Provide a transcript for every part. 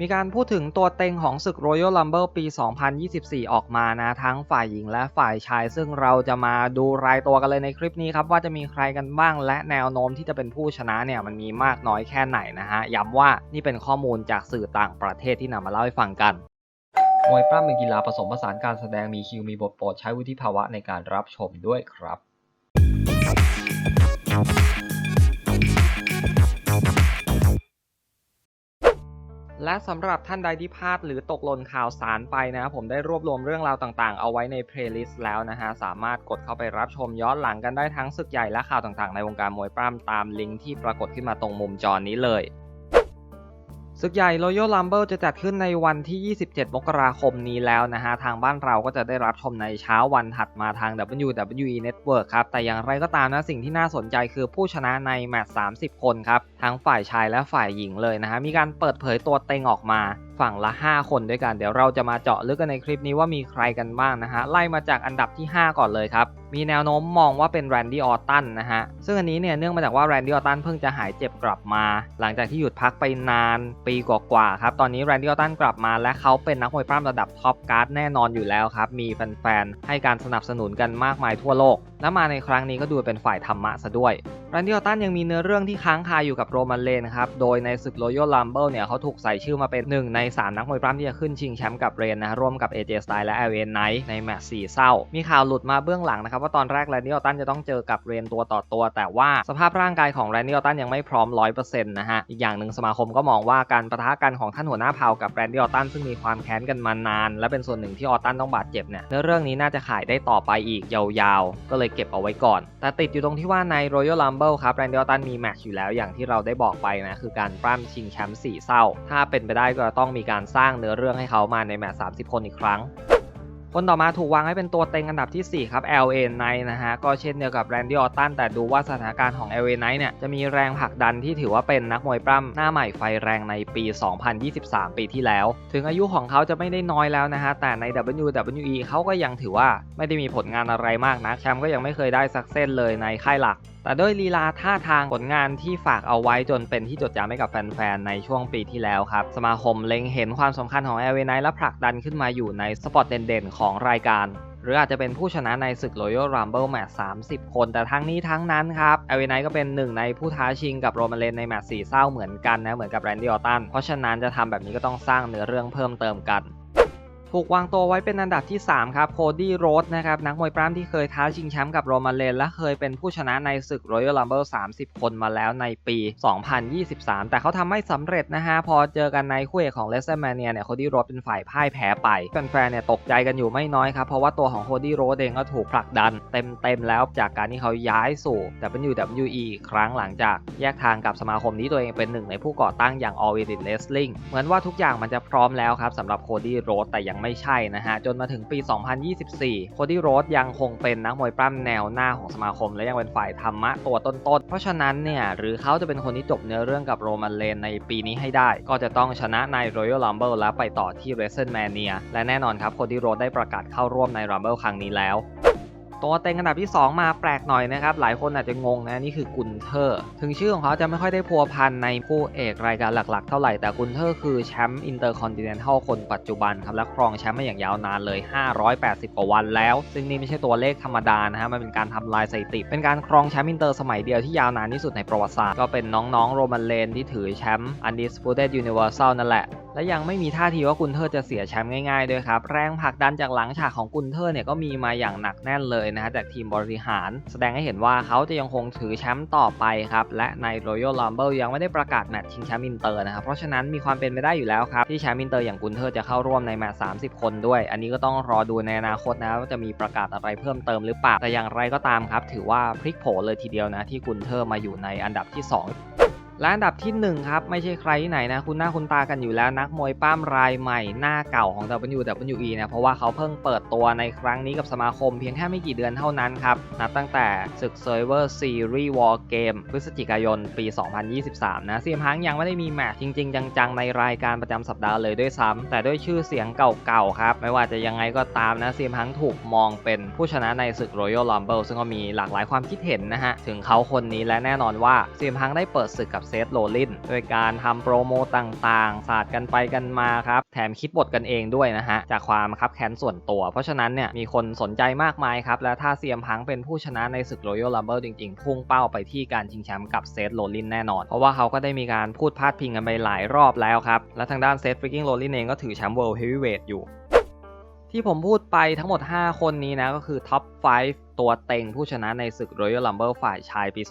มีการพูดถึงตัวเต็งของศึก Royal Rumble ปี 2024 ออกมานะ ทั้งฝ่ายหญิงและฝ่ายชาย ซึ่งเราจะมาดูรายตัวกันเลยในคลิปนี้ครับ ว่าจะมีใครกันบ้างและแนวโน้มที่จะเป็นผู้ชนะเนี่ย มันมีมากน้อยแค่ไหนนะฮะ ย้ำว่านี่เป็นข้อมูลจากสื่อต่างประเทศที่นำมาเล่าให้ฟังกันมวยปล้ำเป็นกีฬาผสมผสานการแสดงมีคิวมีบทโปรดใช้วุฒิภาวะในการรับชมด้วยครับ และสำหรับท่านใดที่พลาดหรือตกหล่นข่าวสารไปนะครับผมได้รวบรวมเรื่องราวต่างๆ เอาไว้ในเพลย์ลิสต์แล้วนะฮะสามารถกดเข้าไปรับชมย้อนหลังกันได้ทั้งศึกใหญ่และข่าวต่างๆ ในวงการมวยปล้ำตามลิงก์ที่ปรากฏขึ้นมาตรงมุมจอนี้เลย ศึกใหญ่ Royal Rumble จะจัดขึ้นในวันที่ 27 มกราคมนี้แล้วนะฮะ ทางบ้านเราก็จะได้รับชมในเช้าวันถัดมาทาง WWE Network ครับ แต่อย่างไรก็ตามนะ สิ่งที่น่าสนใจคือผู้ชนะในแมตช์ 30 คนครับ ทั้งฝ่ายชายและฝ่ายหญิงเลยนะฮะ มีการเปิดเผยตัวเต็งออกมาฝั่งละ 5 คนด้วยกัน เดี๋ยวเราจะมาเจาะลึกกันในคลิปนี้ว่ามีใครกันบ้างนะฮะ ไล่มาจากอันดับที่ 5 ก่อนเลยครับ มีแนวโน้มมองว่าเป็นแรนดี้ออตตันนะฮะ ซึ่งอันนี้เนี่ยเนื่องมาจากว่าแรนดี้ออตตันเพิ่งจะหายเจ็บกลับมา หลังจากที่หยุดพักไปนานปีกว่าๆครับ ตอนนี้แรนดี้ออตตันกลับมา และเขาเป็นนักมวยปล้ำระดับท็อปการ์ดแน่นอนอยู่แล้วครับ มีแฟนๆให้การสนับสนุนกันมากมายทั่วโลก และมาในครั้งนี้ก็ดูเป็นฝ่ายธรรมะซะด้วยแรนดี้ออตตันยังมีเนื้อเรื่องที่ค้างคาอยู่กับโรมันเลนครับ โดยในศึก Royal Rumble เนี่ยเขาถูกใส่ชื่อมาเป็นหนึ่งใน 3 นักมวยปล้ำที่จะขึ้นชิงแชมป์กับเรนนะร่วมกับ AJ Styles และ LA Knight ในแมตช์สี่เศร้า มีข่าวหลุดมาเบื้องหลังนะครับว่าตอนแรกแรนดี้ออตตันจะต้องเจอกับเรนตัวต่อตัว แต่ว่าสภาพร่างกายของแรนดี้ออตตันยังไม่พร้อม100%นะฮะอีกอย่างหนึ่งสมาคมก็มองว่าการประทะกันของท่านหัวหน้าเผ่ากับแรนดี้ออตตันซึ่งมีความแค้นกันมานาน และเป็นส่วนหนึ่งที่ออตตันต้องบาดเจ็บเนี่ยเนื้อเรื่องนี้น่าจะขายได้ต่อไปอีกยาวๆ ก็เลยเก็บเอาไว้ก่อน แต่ติดอยู่ตรงที่ว่าใน Royal Rumble ครับแรนดี้ออตันมีแมตช์อยู่แล้วอย่างที่เราได้บอกไปนะ คือการปล้ำชิงแชมป์สี่เศร้า ถ้าเป็นไปได้ก็ต้องมีการสร้างเนื้อเรื่องให้เขามาในแมตช์30 คนอีกครั้ง คนต่อมาถูกวางให้เป็นตัวเต็งอันดับที่ 4 ครับ LA Knight นะฮะ ก็เช่นเดียวกับแรนดี้ออตตันแต่ดูว่าสถานการณ์ของ LA Knight เนี่ย จะมีแรงผลักดันที่ถือว่าเป็นนักมวยปล้ำหน้าใหม่ไฟแรงในปี 2023 ปีที่แล้ว ถึงอายุของเขาจะไม่ได้น้อยแล้วนะฮะ แต่ใน WWE เขาก็ยังถือว่าไม่ได้มีผลงานอะไรมากนะแชมป์ก็ยังไม่เคยได้สักเส้นเลยในค่ายหลัก แต่ด้วยลีลาท่าทางผลงานที่ฝากเอาไว้จนเป็นที่จดจำให้กับแฟนๆ ในช่วงปีที่แล้วครับ สมาคมเล็งเห็นความสำคัญของ a อ r ไนและผลักดันขึ้นมาอยู่ในสปอตเด่นๆ ของรายการ หรืออาจจะเป็นผู้ชนะในศึก Royal Rumble แมตช์30 คน แต่ทั้งนี้ทั้งนั้นครับเอเวไนก็เป็นหนึ่งในผู้ท้าชิงกับโรมันเลนในแมตช์สี่เศร้าเหมือนกันนะเหมือนกับแรนดี้ออตตันเพราะฉะนั้นจะทำแบบนี้ก็ต้องสร้างเนื้อเรื่องเพิ่มเติมกัน ถูกวางตัวไว้เป็นอันดับที่ 3 ครับโคดี้โรสนะครับนักมวยปล้ำที่เคยท้าชิงแชมป์กับโรมันเลน และเคยเป็นผู้ชนะในศึก Royal Rumble 30 คนมาแล้วในปี 2023 แต่เขาทำไม่สำเร็จนะฮะ พอเจอกันในคู่เอกของ l e s เ e r m a n i a เนี่ยโคดี้โรสเป็นฝ่ายพ่ายแพ้ไปแฟนๆเนี่ยตกใจกันอยู่ไม่น้อยครับ เพราะว่าตัวของโคดี้โรสเองก็ถูกผลักดันเต็มๆแล้วจากการที่เขาย้ายสู่ WWE อีกครั้งหลังจากแยกทางกับสมาคมนี้ตัวเองเป็นหนึ่งในผู้ก่อตั้งอย่าง All Elite Wrestling เหมือนว่าทุกอย่างมันจะพร้อมแล้วครับสำหรับโคดี้โรสแต่ยังไม่ใช่นะฮะ จนมาถึงปี 2024 โคดี้โรสยังคงเป็นนักมวยปล้ำแนวหน้าของสมาคม และยังเป็นฝ่ายธรรมะตัวต้นๆ เพราะฉะนั้นเนี่ยหรือเขาจะเป็นคนที่จบเนื้อเรื่องกับโรมันเลนในปีนี้ให้ได้ ก็จะต้องชนะใน Royal Rumble และไปต่อที่ WrestleMania และแน่นอนครับโคดี้โรสได้ประกาศเข้าร่วมใน Rumble ครั้งนี้แล้ว ตัวเต็งอันดับที่ 2 มาแปลกหน่อยนะครับ หลายคนอาจจะงงนะนี่คือกุนเทอร์ ถึงชื่อของเขาจะไม่ค่อยได้พัวพันในคู่เอกรายการหลักๆ เท่าไหร่ แต่กุนเทอร์คือแชมป์อินเตอร์คอนติเนนทัลคนปัจจุบันครับ และครองแชมป์มาอย่างยาวนานเลย 580 กว่าวันแล้ว ซึ่งนี่ไม่ใช่ตัวเลขธรรมดานะฮะมันเป็นการทำลายสถิติ เป็นการครองแชมป์อินเตอร์สมัยเดียวที่ยาวนานที่สุดในประวัติศาสตร์ก็เป็นน้องๆโรมันเลนที่ถือแชมป์ Undisputed Universal นั่นแหละ และยังไม่มีท่าทีว่ากุนเทอร์จะเสียแชมป์ง่ายๆด้วยครับ แรงผลักดันจากหลังฉากของกุนเทอร์เนี่ยก็มีมาอย่างหนักแน่นเลยนะฮะจากทีมบริหาร แสดงให้เห็นว่าเขาจะยังคงถือแชมป์ต่อไปครับ และใน Royal Rumble ยังไม่ได้ประกาศแมตช์ชิงแชมป์อินเตอร์นะครับ เพราะฉะนั้นมีความเป็นไปได้อยู่แล้วครับ ที่แชมป์อินเตอร์อย่างกุนเทอร์จะเข้าร่วมในแมตช์30 คนด้วย อันนี้ก็ต้องรอดูในอนาคตนะว่าจะมีประกาศอะไรเพิ่มเติมหรือเปล่าแต่อย่างไรก็ตามครับ ถือว่าพลิกโผเลยทีเดียวนะที่กุนเทอร์มาอยู่ในอันดับที่ 2 และอันดับที่ 1 ครับ ไม่ใช่ใครที่ไหนนะ คุณหน้าคุณตากันอยู่แล้วนักมวยป้ามรายใหม่หน้าเก่าของ WWE นะ เพราะว่าเขาเพิ่งเปิดตัวในครั้งนี้กับสมาคมเพียงแค่ไม่กี่เดือนเท่านั้นครับ นับตั้งแต่ศึก Survivor Series War Game พฤศจิกายนปี 2023 นะเซียมฮังยังไม่ได้มีแมตช์จริง ๆ จัง ๆ ในรายการประจำสัปดาห์เลยด้วยซ้ำแต่ด้วยชื่อเสียงเก่าๆครับไม่ว่าจะยังไงก็ตามนะเซียมฮังถูกมองเป็นผู้ชนะในศึก Royal Rumble ซึ่งก็มีหลากหลายความคิดเห็นนะฮะถึงเขาคนนี้และแน่นอนว่าเซียมฮังได้เปิดศึกกับเซธโรลินโดยการทำโปรโมต่างๆ สาดกันไปกันมาครับ แถมคิดบทกันเองด้วยนะฮะ จากความคับแค้นส่วนตัว เพราะฉะนั้นเนี่ยมีคนสนใจมากมายครับ และถ้าเซียมพังเป็นผู้ชนะในศึก Royal Rumble จริงๆ พุ่งเป้าไปที่การชิงแชมป์กับเซธโรลินแน่นอน เพราะว่าเขาก็ได้มีการพูดพาดพิงกันไปหลายรอบแล้วครับ และทางด้านเซธฟริกกิ้งโรลินเองก็ถือแชมป์ World Heavyweight อยู่ ที่ผมพูดไปทั้งหมด 5 คนนี้นะก็คือท็อป 5 ตัวเต็งผู้ชนะในศึก Royal Rumble ฝ่ายชายปี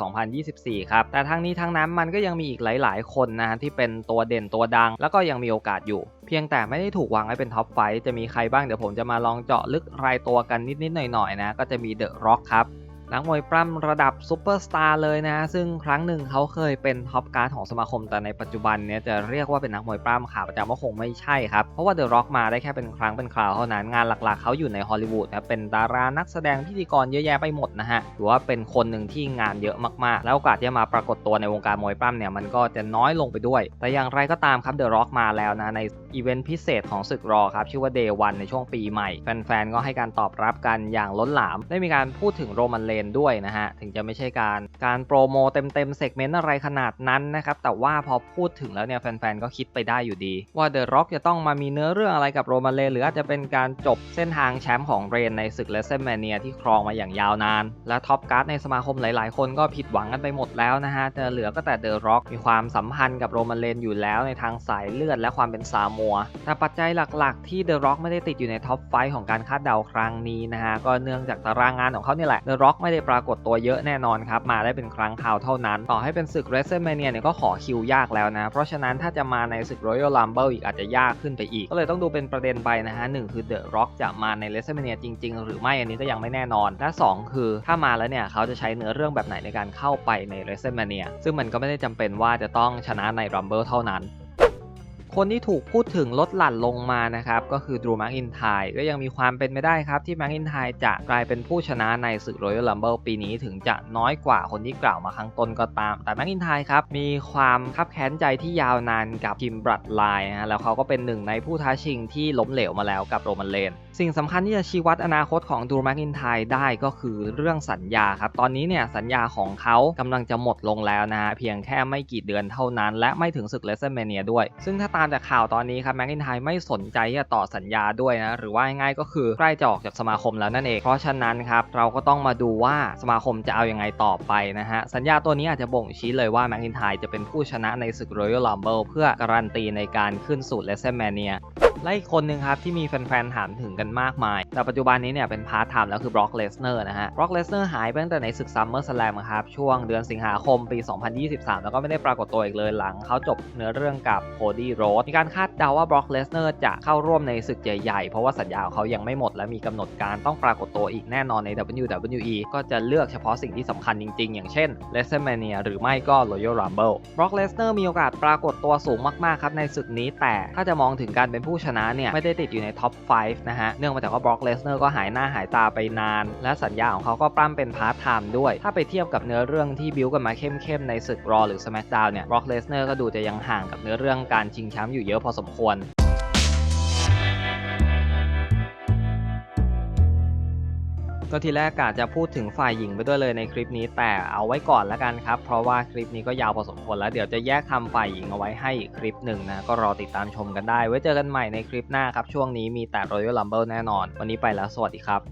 2024 ครับ แต่ทั้งนี้ทั้งนั้นมันก็ยังมีอีกหลาย ๆ คนนะฮะที่เป็นตัวเด่นตัวดัง แล้วก็ยังมีโอกาสอยู่ เพียงแต่ไม่ได้ถูกวางไว้เป็นท็อป5จะมีใครบ้างเดี๋ยวผมจะมาลองเจาะลึกรายตัวกันนิด ๆ หน่อย ๆ นะ ก็จะมีเดอะร็อกครับ นักมวยปล้ำระดับซูเปอร์สตาร์เลยนะ ซึ่งครั้งหนึ่งเขาเคยเป็นท็อปการ์ดของสมาคม แต่ในปัจจุบันเนี้ยจะเรียกว่าเป็นนักมวยปล้ำขาประจำก็คงไม่ใช่ครับ เพราะว่าเดอะร็อกมาได้แค่เป็นครั้งเป็นคราวเท่านั้น งานหลักๆ เขาอยู่ในฮอลลีวูดนะเป็นดารานักแสดงพิธีกรเยอะแยะไปหมดนะฮะถือว่าเป็นคนหนึ่งที่งานเยอะมากๆ แล้วโอกาสที่จะมาปรากฏตัวในวงการมวยปล้ำเนี่ยมันก็จะน้อยลงไปด้วย แต่อย่างไรก็ตามครับเดอะร็อกมาแล้วนะในอีเวนต์พิเศษของศึกรอครับชื่อว่า Day 1ในช่วงปีใหม่แฟนๆก็ให้การตอบรับกันอย่างล้นหลามได้มีการพูดถึงโรมันเลนด้วยนะฮะ ถึงจะไม่ใช่การการโปรโมเต็มๆเซกเมนต์อะไรขนาดนั้นนะครับ แต่ว่าพอพูดถึงแล้วเนี่ยแฟนๆ ก็คิดไปได้อยู่ดี ว่าเดอะร็อกจะต้องมามีเนื้อเรื่องอะไรกับโรมันเลนหรืออาจจะเป็นการจบเส้นทางแชมป์ของเรนในศึกเลสเซนแมเนียที่ครองมาอย่างยาวนาน และท็อปการ์ดในสมาคมหลายๆ คนก็ผิดหวังกันไปหมดแล้วนะฮะจะเหลือก็แต่เดอะร็อกมีความสัมพันธ์กับโรมันเลนอยู่แล้วในทางสายเลือดและความเป็นซามัวแต่ปัจจัยหลักๆ ที่เดอะร็อกไม่ได้ติดอยู่ในท็อปไฟของการคาดเดาครั้งนี้นะฮะก็เนื่องจากตารางงานของเขาเนี่ยแหละเดอะร็อกไม่ได้ปรากฏตัวเยอะแน่นอนครับ มาได้เป็นครั้งคราวเท่านั้น ต่อให้เป็นศึก w r e s t l e m a n i a เนี่ยก็ขอคิวยากแล้วนะ เพราะฉะนั้นถ้าจะมาในศึก Royal Rumble อีกอาจจะยากขึ้นไปอีก ก็เลยต้องดูเป็นประเด็นไปนะฮะหนึ่งคือ The Rock จะมาใน w r e s t l e m a n i a จริง ๆ หรือไม่อันนี้ก็ยังไม่แน่นอน และ 2 คือถ้ามาแล้วเนี่ยเขาจะใช้เนื้อเรื่องแบบไหนในการเข้าไปใน w r e s t l e m a n i a ซึ่งมันก็ไม่ได้จำเป็นว่าจะต้องชนะใน Rumble เท่านั้น คนที่ถูกพูดถึงลดหลั่นลงมานะครับ ก็คือดรูมาร์กินไทก็ยังมีความเป็นไปได้ครับ ที่มาร์กินไทจะกลายเป็นผู้ชนะในศึก Royal Rumble ปีนี้ถึงจะน้อยกว่าคนที่กล่าวมาข้างต้นก็ตาม แต่มาร์กินไทครับมีความคับแค้นใจที่ยาวนานกับทีมบรัดไลน์นะฮะแล้วเขาก็เป็นหนึ่งในผู้ท้าชิงที่ล้มเหลวมาแล้วกับโรมันเลน สิ่งสำคัญที่จะชี้วัดอนาคตของดูแมกอินไทได้ก็คือเรื่องสัญญาครับ ตอนนี้เนี่ยสัญญาของเขากำลังจะหมดลงแล้วนะฮะเพียงแค่ไม่กี่เดือนเท่านั้น และไม่ถึงศึกเลสเซอร์เมเนียด้วย ซึ่งถ้าตามจากข่าวตอนนี้ครับแมกอินไทไม่สนใจที่จะต่อสัญญาด้วยนะ หรือว่าง่ายก็คือใกล้จะออกจากสมาคมแล้วนั่นเอง เพราะฉะนั้นครับเราก็ต้องมาดูว่าสมาคมจะเอายังไงต่อไปนะฮะ สัญญาตัวนี้อาจจะบ่งชี้เลยว่าแมกอินไทจะเป็นผู้ชนะในศึก Royal Rumble เพื่อการันตีในการขึ้นสู่เลสเซอร์แมเนีย และอีกคนหนึ่งครับที่มีแฟนๆถามถึงกันมากมาย แต่ปัจจุบันนี้เนี่ยเป็นพาร์ทไทม์แล้วคือบล็อกเลสเนอร์นะฮะบล็อกเลสเนอร์หายไปตั้งแต่ในศึกซัมเมอร์สแลมครับช่วงเดือนสิงหาคมปี 2023 แล้วก็ไม่ได้ปรากฏตัวอีกเลยหลังเขาจบเนื้อเรื่องกับโคดี้โรสมีการคาดเดาว่าบล็อกเลสเนอร์จะเข้าร่วมในศึกใหญ่ๆ เพราะว่าสัญญาของเขายังไม่หมดและมีกำหนดการต้องปรากฏตัวอีกแน่นอนใน WWE ก็จะเลือกเฉพาะสิ่งที่สำคัญจริงๆ อย่างเช่น WrestleMania หรือไม่ก็ Royal Rumble บล็อกเลสเนอร์มีโอกาสปรากฏตัวสูงมากๆครับในศึกนี้แต่ถ้าจะมองถึงการเป็นผู้ชนะเนี่ยไม่ได้ติดอยู่ในท็อป 5 นะฮะ เนื่องมาจากว่าบล็อกเลสเนอร์ก็หายหน้าหายตาไปนาน และสัญญาของเขาก็ปล้ำเป็นพาร์ทไทม์ด้วย ถ้าไปเทียบกับเนื้อเรื่องที่บิวกันมาเข้มๆในศึกรอหรือสมัคดาวเนี่ยบล็อกเลสเนอร์ก็ดูจะยังห่างกับเนื้อเรื่องการชิงแชมป์อยู่เยอะพอสมควร ก็ทีแรกกะจะพูดถึงฝ่ายหญิงไปด้วยเลยในคลิปนี้ แต่เอาไว้ก่อนแล้วกันครับ เพราะว่าคลิปนี้ก็ยาวพอสมควรแล้วเดี๋ยวจะแยกทำฝ่ายหญิงเอาไว้ให้อีกคลิปหนึ่งนะก็รอติดตามชมกันได้ ไว้เจอกันใหม่ในคลิปหน้าครับ ช่วงนี้มีแต่ Royal Rumble แน่นอน วันนี้ไปแล้วสวัสดีครับ